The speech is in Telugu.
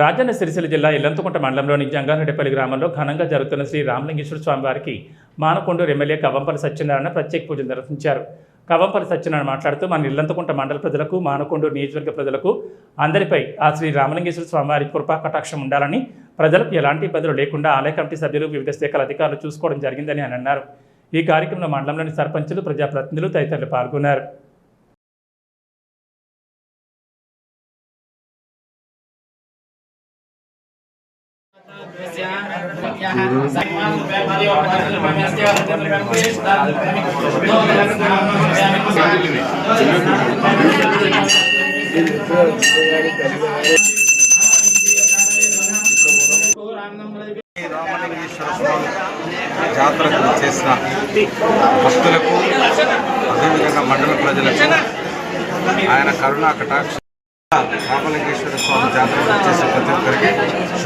రాజన్న సిరిసిల్ల జిల్లా ఇల్లంతకుంట మండలంలోని జంగారెడ్డిపల్లి గ్రామంలో ఘనంగా జరుగుతున్న శ్రీ రామలింగేశ్వర స్వామి వారికి మానకొండూరు ఎమ్మెల్యే కవంపల్లి సత్యనారాయణ ప్రత్యేక పూజలు నిర్వహించారు. కవంపల్లి సత్యనారాయణ మాట్లాడుతూ మన ఇల్లంతకుంట మండల ప్రజలకు మానకొండూరు నియోజకవర్గ ప్రజలకు అందరిపై ఆ శ్రీ రామలింగేశ్వర స్వామి వారి కృపా కటాక్షం ఉండాలని ప్రజలకు ఎలాంటి ఇబ్బందులు లేకుండా ఆలయ కమిటీ సభ్యులు వివిధ శాఖల అధికారులు చూసుకోవడం జరిగిందని ఆయన అన్నారు. ఈ కార్యక్రమంలో మండలంలోని సర్పంచులు ప్రజాప్రతినిధులు తదితరులు పాల్గొన్నారు. రామలింగేశ్వర స్వామి జాతరకు చేసిన భక్తులకు అదేవిధంగా మండల ప్రజలకు ఆయన కరుణా కటాక్ష. రామలింగేశ్వర స్వామి జాతరకు చేసే ప్రతి